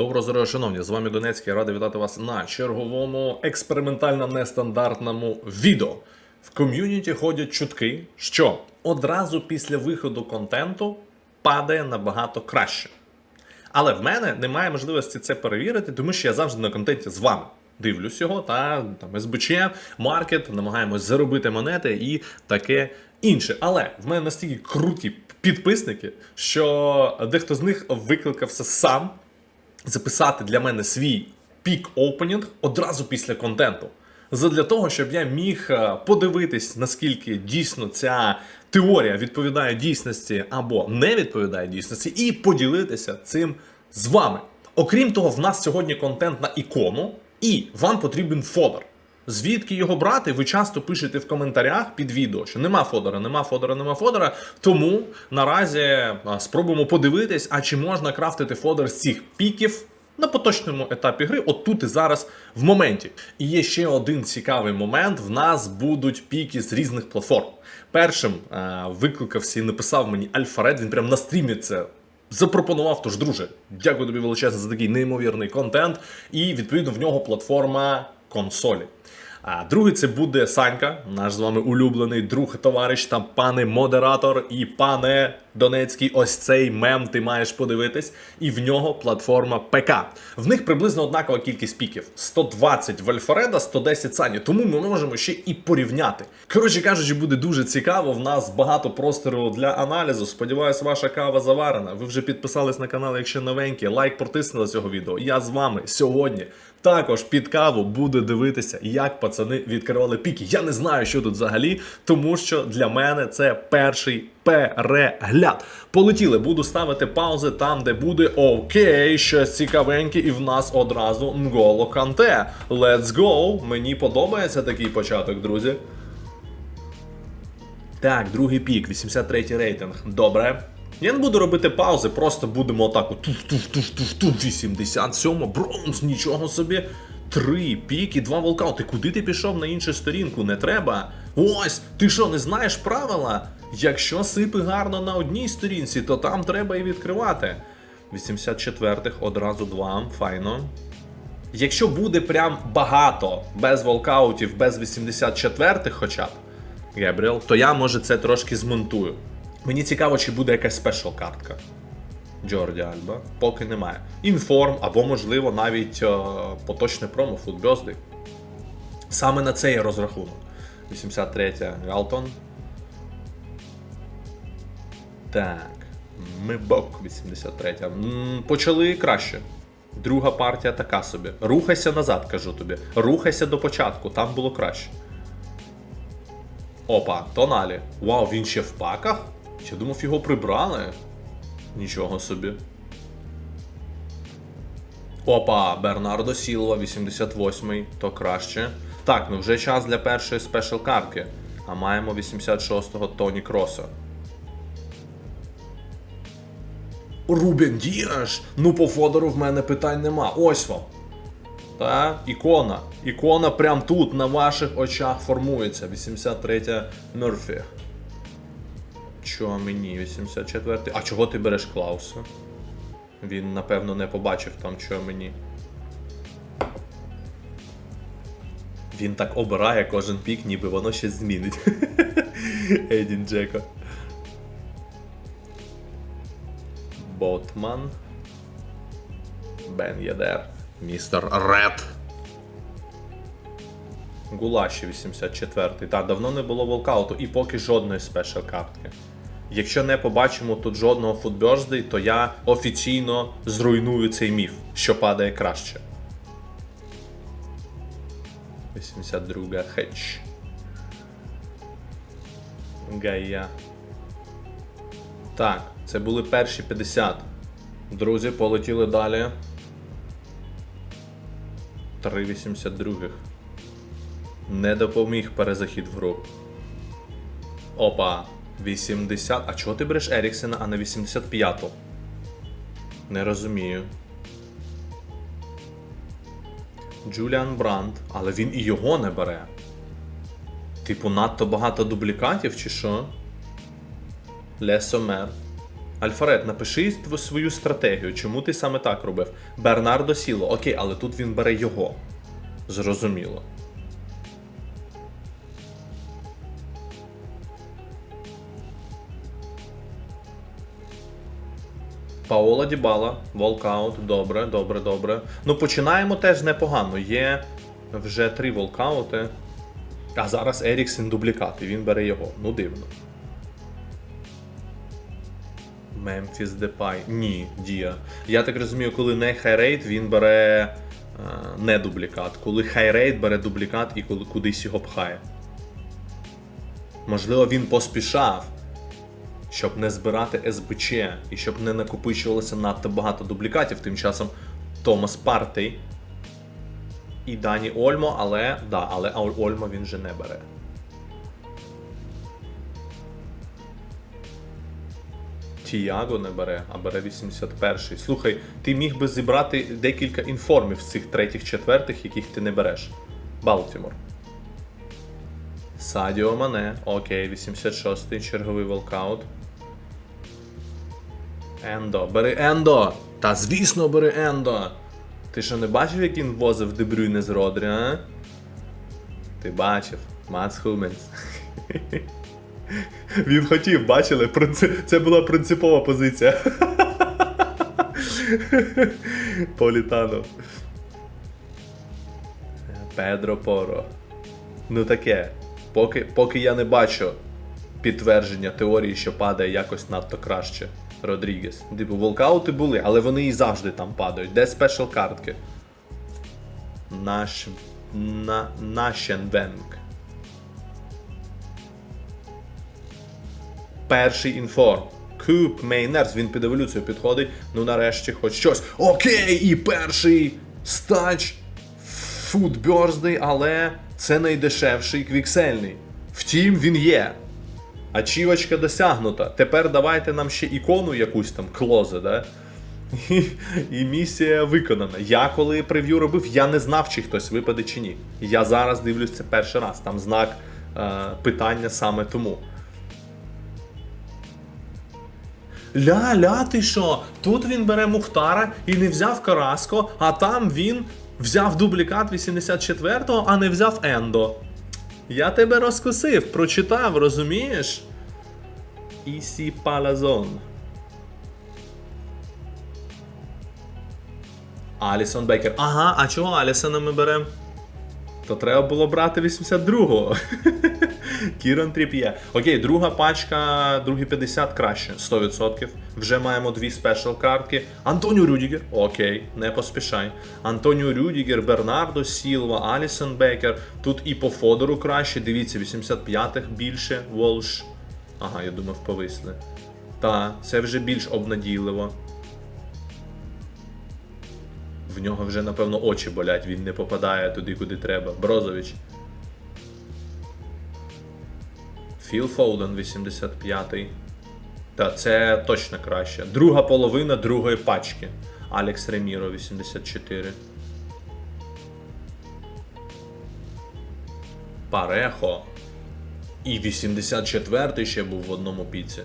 Доброго здоров'я, шановні! З вами Донецький. Радий вітати вас на черговому експериментально нестандартному відео. В ком'юніті ходять чутки, що одразу після виходу контенту падає набагато краще. Але в мене немає можливості це перевірити, тому що я завжди на контенті з вами. Дивлюсь його, та там СБЧ, маркет, намагаємось заробити монети і таке інше. Але в мене настільки круті підписники, що дехто з них викликався сам записати для мене свій пік опенінг одразу після контенту. Задля того, щоб я міг е, подивитись, наскільки дійсно ця теорія відповідає дійсності або не відповідає дійсності, і поділитися цим з вами. Окрім того, в нас сьогодні контент на ікону, і вам потрібен фодер. Звідки його брати? Ви часто пишете в коментарях під відео, що нема фодера, нема фодера, нема фодера. Тому наразі спробуємо подивитись, а чи можна крафтити фодер з цих піків на поточному етапі гри, от тут і зараз в моменті. І є ще один цікавий момент: в нас будуть піки з різних платформ. Першим е, викликався і написав мені Альфаред, він прям на стрімі це запропонував. Тож, друже, дякую тобі величезно за такий неймовірний контент. І відповідно в нього платформа консолі. А другий це буде Санька, наш з вами улюблений друг, товариш та пане модератор і пане Донецький. Ось цей мем ти маєш подивитись. І в нього платформа ПК. В них приблизно однакова кількість піків: 120 в 110 Сані. Тому ми можемо ще і порівняти. Коротше кажучи, буде дуже цікаво. В нас багато простору для аналізу. Сподіваюсь, ваша кава заварена. Ви вже підписались на канал, якщо новенькі. Лайк протиснули цього відео. Я з вами сьогодні. Також під каву буду дивитися, як пацани відкривали піки. Я не знаю, що тут взагалі, тому що для мене це перший перегляд. Полетіли, буду ставити паузи там, де буде окей, щось цікавеньке, і в нас одразу Нголо Канте. Let's go! Мені подобається такий початок, друзі. Так, другий пік, 83 рейтинг. Добре. Я не буду робити паузи, просто будемо отак. от Туф-туф-туф-туф-туф, 87, бронз, нічого собі. Три піки, два волкаути. Куди ти пішов на іншу сторінку? Не треба. Ось, ти що, не знаєш правила? Якщо сипи гарно на одній сторінці, то там треба і відкривати. 84-х одразу два, файно. Якщо буде прям багато без волкаутів, без 84-х хоча б, Гебріел, то я може це трошки змонтую. Мені цікаво, чи буде якась спешл картка. Джорді Альба. Поки немає. Інформ, або, можливо, навіть е, поточне промо Футбьозди. Саме на це є розрахунок. 83 Галтон. Так. Мибок 83. М, Почали краще. Друга партія така собі. Рухайся назад, кажу тобі. Рухайся до початку, там було краще. Опа, тоналі. Вау, він ще в паках? Я думав, його прибрали. Нічого собі. Опа, Бернардо Сілва, 88-й, то краще. Так, ну вже час для першої спешл картки. А маємо 86-го Тоні Кроса. Рубен Діаш! Ну по Фодору в мене питань нема. Ось вам. Та, ікона. Ікона прям тут, на ваших очах формується. 83 Мерфі. Чого мені? 84. А чого ти береш Клауса? Він, напевно, не побачив там, чого мені. Він так обирає кожен пік, ніби воно щось змінить. Едін Джеко. Ботман. Бен Єдер. Містер Ред. Гулаші 84-й. Так, давно не було волкауту і поки жодної спешл картки. Якщо не побачимо тут жодного футберздей, то я офіційно зруйную цей міф, що падає краще. 82 хетч. Гая. Так, це були перші 50. Друзі, полетіли далі. 3,82. Не допоміг перезахід в гру. Опа. 80. А чого ти береш Еріксена, а не 85-ту? Не розумію. Джуліан Бранд, але він і його не бере. Типу, надто багато дублікатів чи що? Лесомер. Альфарет, напиши свою стратегію. Чому ти саме так робив? Бернардо Сіло, окей, але тут він бере його. Зрозуміло. Паола Дібала, волкаут, добре, добре, добре. Ну починаємо теж непогано. Є вже три волкаути. А зараз Еріксен дублікат, і він бере його. Ну дивно. Мемфіс Депай. Ні, Дія. Я так розумію, коли не хайрейт, він бере е, не дублікат. Коли хайрейт бере дублікат і коли кудись його пхає. Можливо, він поспішав, щоб не збирати СБЧ і щоб не накопичувалося надто багато дублікатів. Тим часом Томас Партей і Дані Ольмо, але да, але Ольмо він же не бере. Тіаго не бере, а бере 81-й. Слухай, ти міг би зібрати декілька інформів з цих третіх, четвертих, яких ти не береш. Балтімор. Садіо Мане. Окей, 86-й, черговий волкаут. Ендо. Бери Ендо! Та звісно, бери Ендо! Ти що не бачив, як він возив Дебрюйне з Родрі, а? Ти бачив. Мац Хуменс. Він хотів, бачили? Це була принципова позиція. Політано. Педро Поро. Ну таке. Поки, поки я не бачу підтвердження теорії, що падає якось надто краще. Родрігес. Типу, волкаути були, але вони і завжди там падають. Де спешл картки? Наш. На, Нашенвенг. Перший інформ. Куп Мейнерс, він під еволюцію підходить. Ну нарешті хоч щось. Окей, і перший стач Birthday, але це найдешевший квіксельний. Втім, він є. Ачівочка досягнута. Тепер давайте нам ще ікону якусь там клозе, да? І, і місія виконана. Я коли прев'ю робив, я не знав, чи хтось випаде чи ні. Я зараз дивлюсь це перший раз. Там знак е, питання саме тому. Ля, ля, ти що? Тут він бере Мухтара і не взяв Караско, а там він взяв дублікат 84-го, а не взяв Ендо. Я тебе розкусив, прочитав, розумієш? Ісі Палазон. Алісон Бейкер. Ага, а чого Алісона ми беремо? То треба було брати 82-го. Кірон Тріп'є. Окей, друга пачка, другі 50 краще, 100%. Вже маємо дві спешл картки. Антоніо Рюдігер. Окей, не поспішай. Антоніо Рюдігер, Бернардо Сілва, Алісон Бекер. Тут і по Фодору краще. Дивіться, 85-х більше. Волш. Ага, я думав, повисли. Та, це вже більш обнадійливо. В нього вже, напевно, очі болять, він не попадає туди, куди треба. Брозович. Філ Фоуден 85-й. Та це точно краще. Друга половина другої пачки. Алекс Реміро 84. Парехо. І 84-й ще був в одному піці.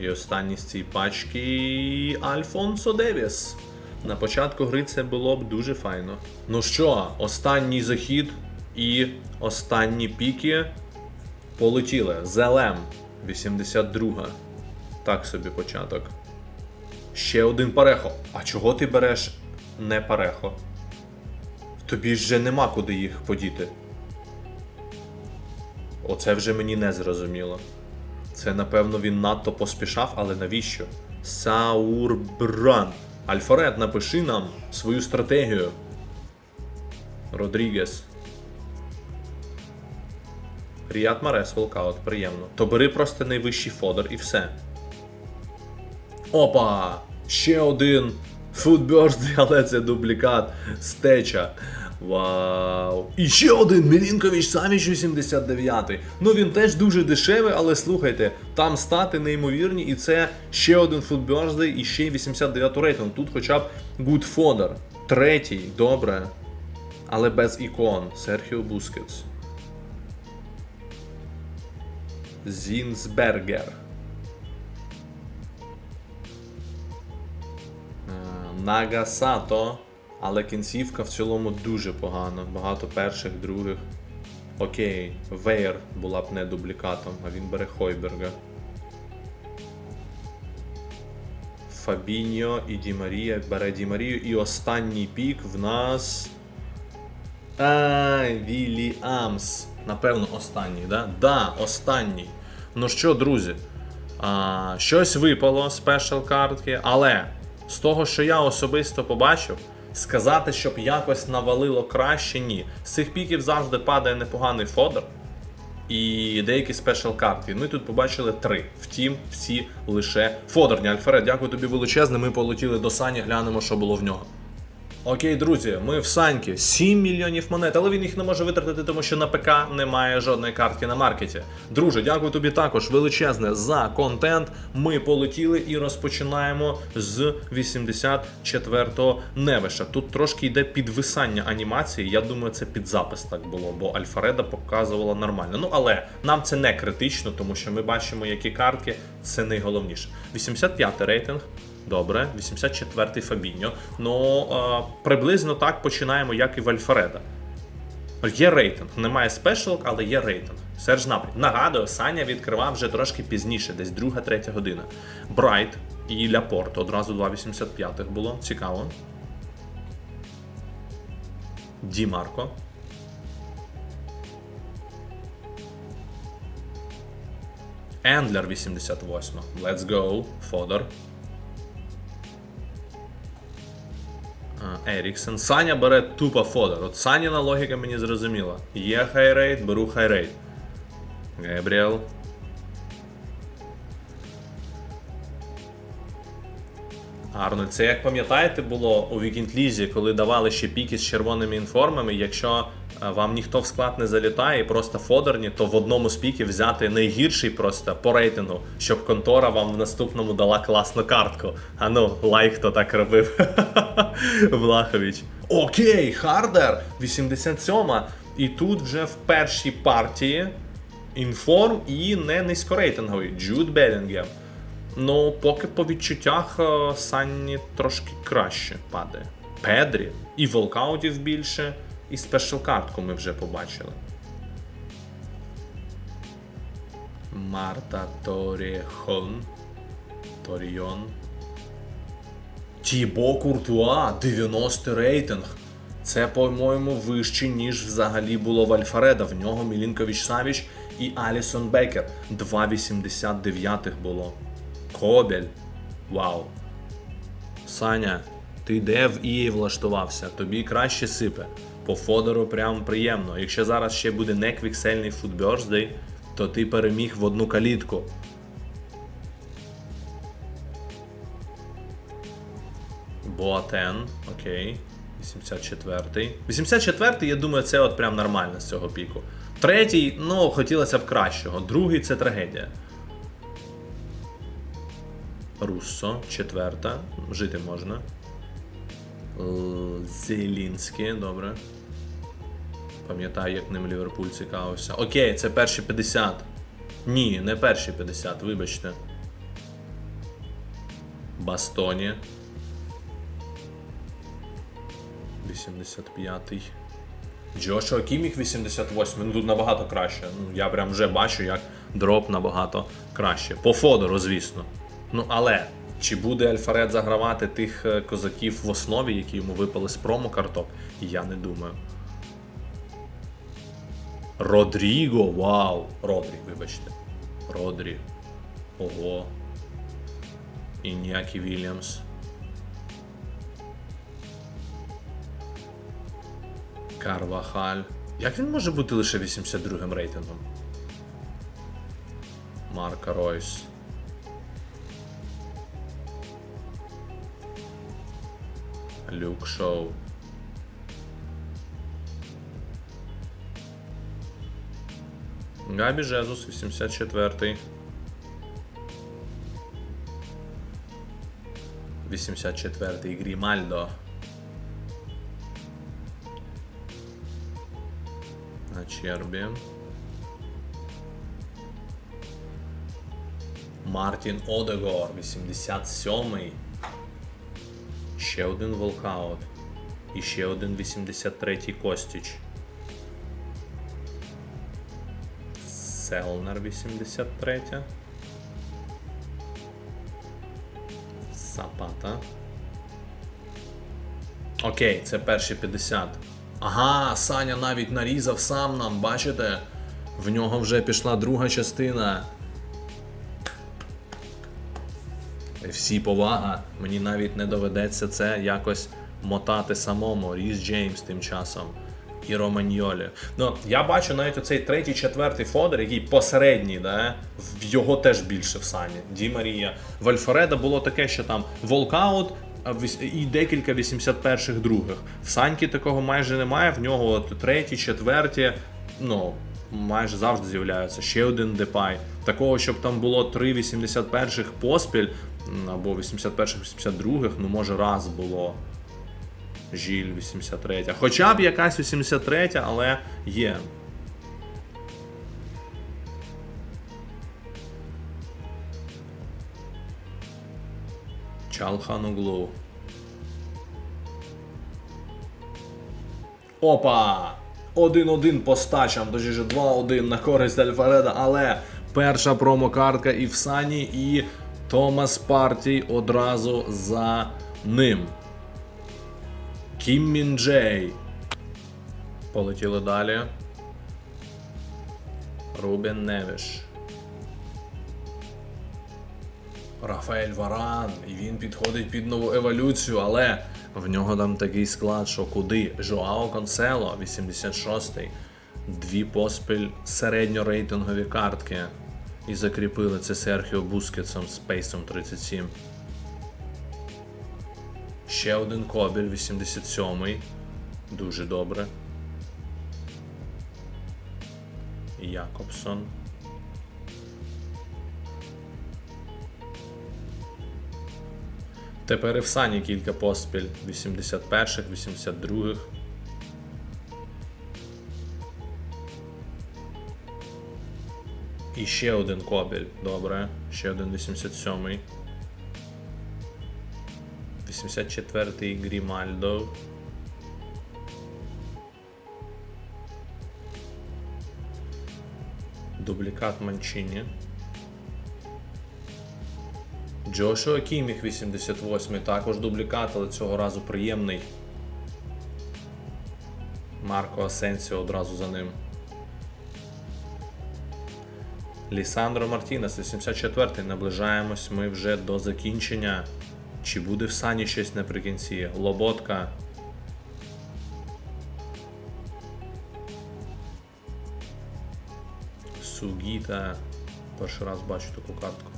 І останній з цієї пачки Альфонсо Девіс. На початку гри це було б дуже файно. Ну що, останній захід і останні піки полетіли. Зелем 82. Так собі початок. Ще один парехо. А чого ти береш не парехо? Тобі ж вже нема куди їх подіти. Оце вже мені не зрозуміло. Це, напевно, він надто поспішав, але навіщо? Саурбран. Альфарет, напиши нам свою стратегію. Родрігес. Ріат Марес, волкаут, приємно. То бери просто найвищий фодер і все. Опа! Ще один Foodburst, але це дублікат стеча. Вау! І ще один Мілінкович Савіч 89. Ну він теж дуже дешевий, але слухайте, там стати неймовірні, і це ще один Foodburst і ще й 89 рейтинг. Тут хоча б Fodder. Третій, добре. Але без ікон. Серхіо Бускетс. Зінсбергер. Нагасато. Але кінцівка в цілому дуже погана. Багато перших, других. Окей, Вейер була б не дублікатом, а він бере Хойберга. Фабіньо і Ді Марія бере Ді Марію. І останній пік в нас. Ай, Вілліамс. Напевно, останній, да? Да, останній. Ну що, друзі, а, щось випало з спешл картки, але з того, що я особисто побачив, сказати, щоб якось навалило краще, ні. З цих піків завжди падає непоганий фодер і деякі спешл картки. Ми тут побачили три. Втім, всі лише фодерні. Альфред, дякую тобі величезне. Ми полетіли до Сані, глянемо, що було в нього. Окей, друзі, ми в Саньки 7 мільйонів монет, але він їх не може витратити, тому що на ПК немає жодної картки на маркеті. Друже, дякую тобі також величезне за контент. Ми полетіли і розпочинаємо з 84-го Невиша. Тут трошки йде підвисання анімації. Я думаю, це під запис так було, бо Альфареда показувала нормально. Ну але нам це не критично, тому що ми бачимо, які картки це найголовніше. 85 рейтинг. Добре, 84-й Фабіньо. Ну приблизно так починаємо, як і в Альфареда. Є рейтинг. Немає спешалок, але є рейтинг. Серж Напрі. Нагадую, Саня відкривав вже трошки пізніше, десь друга, третя година. Брайт і Ляпорт. Одразу 2,85 було. Цікаво. Ді Марко. Ендлер 88. Let's go. Фодор. Еріксен. Саня бере тупо фодер. От Саніна логіка мені зрозуміла. Є хайрейт, беру хайрейт. Гебріел. Арнольд, це як пам'ятаєте, було у Вікінд Лізі, коли давали ще піки з червоними інформами. Якщо вам ніхто в склад не залітає і просто фодерні, то в одному з піків взяти найгірший просто по рейтингу, щоб контора вам в наступному дала класну картку. А ну, лайк, хто так робив. Влахович. Окей, Хардер 87. І тут вже в першій партії інформ і не низькорейтинговий. Джуд Белінгем. Ну, поки по відчуттях е, Санні трошки краще падає. Педрі, і волкаутів більше, і спешл картку ми вже побачили. Марта Торіхон. Торіон. Тібо Куртуа, 90 рейтинг. Це, по-моєму, вище, ніж взагалі було в Альфареда. В нього Мілінкович Савіч і Алісон Бекер. 2,89 було. Кобель. Вау. Саня, ти де в EA влаштувався? Тобі краще сипе. По Фодору прям приємно. Якщо зараз ще буде не квіксельний Food то ти переміг в одну калітку. Боатен, окей. 84-й. 84-й, я думаю, це от прям нормально з цього піку. Третій, ну, хотілося б кращого. Другий це трагедія. Руссо, четверта. Жити можна. Л- Зелінський, добре. Пам'ятаю, як ним Ліверпуль цікавився. Окей, це перші 50. Ні, не перші 50, вибачте. Бастоні. 85-й. Джошуа Кімік 88, ну тут набагато краще. Ну, я прям вже бачу, як дроп набагато краще. По Фодору, звісно. Ну але чи буде Альфаред загравати тих е, козаків в основі, які йому випали з промо-карток? Я не думаю. Родріго, вау! Родрі, вибачте. Родрі. Ого. Ініакі Вільямс. Карвахаль. Як він може бути лише 82 рейтингом? Марка Ройс. Люк Шоу. Габі Жезус, 84-й. 84-й Грімальдо. На чербі. Мартін Одегор, 87-й. Ще один волкаут. І ще один 83-й Костіч. Селнер 83. Сапата. Окей, це перші 50. Ага, Саня навіть нарізав сам нам, бачите? В нього вже пішла друга частина. Всі повага. Мені навіть не доведеться це якось мотати самому. Ріс Джеймс тим часом. І Романьолі. Ну, я бачу навіть оцей третій, четвертий фодер, який посередній, да? в його теж більше в сані. Ді Марія. В Альфареда було таке, що там волкаут і декілька 81-х других. В Саньки такого майже немає, в нього от треті, четверті, ну, майже завжди з'являються. Ще один депай. Такого, щоб там було три 81-х поспіль, або 81-х, 82-х, ну може раз було. Жіль 83. Хоча б якась 83, але є. Чалхануглу. Опа! 1-1 по стачам, точніше 2-1 на користь Альфареда, але перша промокартка і в Сані, і Томас Партій одразу за ним. Кім Мін Джей. Полетіли далі. Рубен Невіш. Рафаель Варан, і він підходить під нову еволюцію, але в нього там такий склад, що куди? Жоао Консело, 86-й. Дві поспіль середньорейтингові картки. І закріпили це Серхіо Бускетсом з пейсом 37. Ще один Кобіль, 87-й. Дуже добре. Якобсон. Тепер і в Сані кілька поспіль 81-х, 82-х. І ще один кобіль. Добре. Ще один 87-й. 84-й Грімальдо. Дублікат Манчині. Джошуа Кіміх 88 також дублікат, але цього разу приємний. Марко Асенсіо одразу за ним. Лісандро Мартінес 84-й. Наближаємось ми вже до закінчення. Чи буде в сані щось наприкінці? Лоботка. Сугіта. Перший раз бачу таку картку.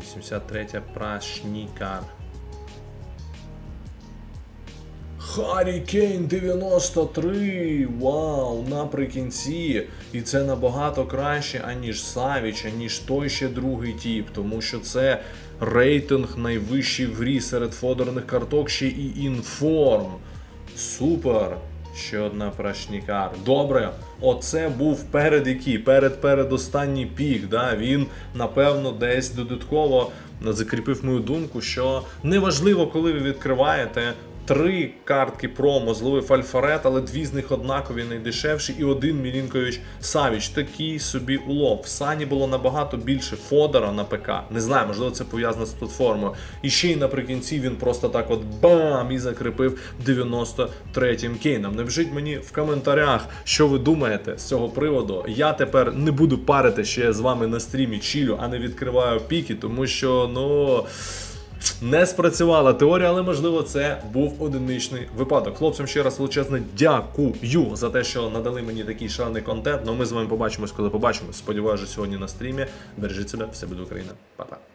83 Прашнікар. Харі Кейн 93! Вау! Наприкінці! І це набагато краще, аніж Савіч, аніж той ще другий тіп, тому що це рейтинг найвищий в грі серед фодерних карток ще і інформ. Супер! Ще одна прашнікар. Добре, оце був перед який? Перед передостанній пік. Да? Він, напевно, десь додатково закріпив мою думку, що неважливо, коли ви відкриваєте. Три картки промо зловив Альфарет, але дві з них однакові найдешевші, і один Мілінкович Савіч. Такий собі улов. В Сані було набагато більше фодера на ПК. Не знаю, можливо, це пов'язано з платформою. І ще й наприкінці він просто так от бам і закріпив 93-м кейном. Напишіть мені в коментарях, що ви думаєте з цього приводу. Я тепер не буду парити, що я з вами на стрімі чілю, а не відкриваю піки, тому що, ну. Не спрацювала теорія, але можливо це був одиничний випадок. Хлопцям ще раз величезне дякую за те, що надали мені такий шалений контент. Ну ми з вами побачимось, коли побачимось. Сподіваюся, сьогодні на стрімі. Бережіть себе, все буде Україна. Па-па.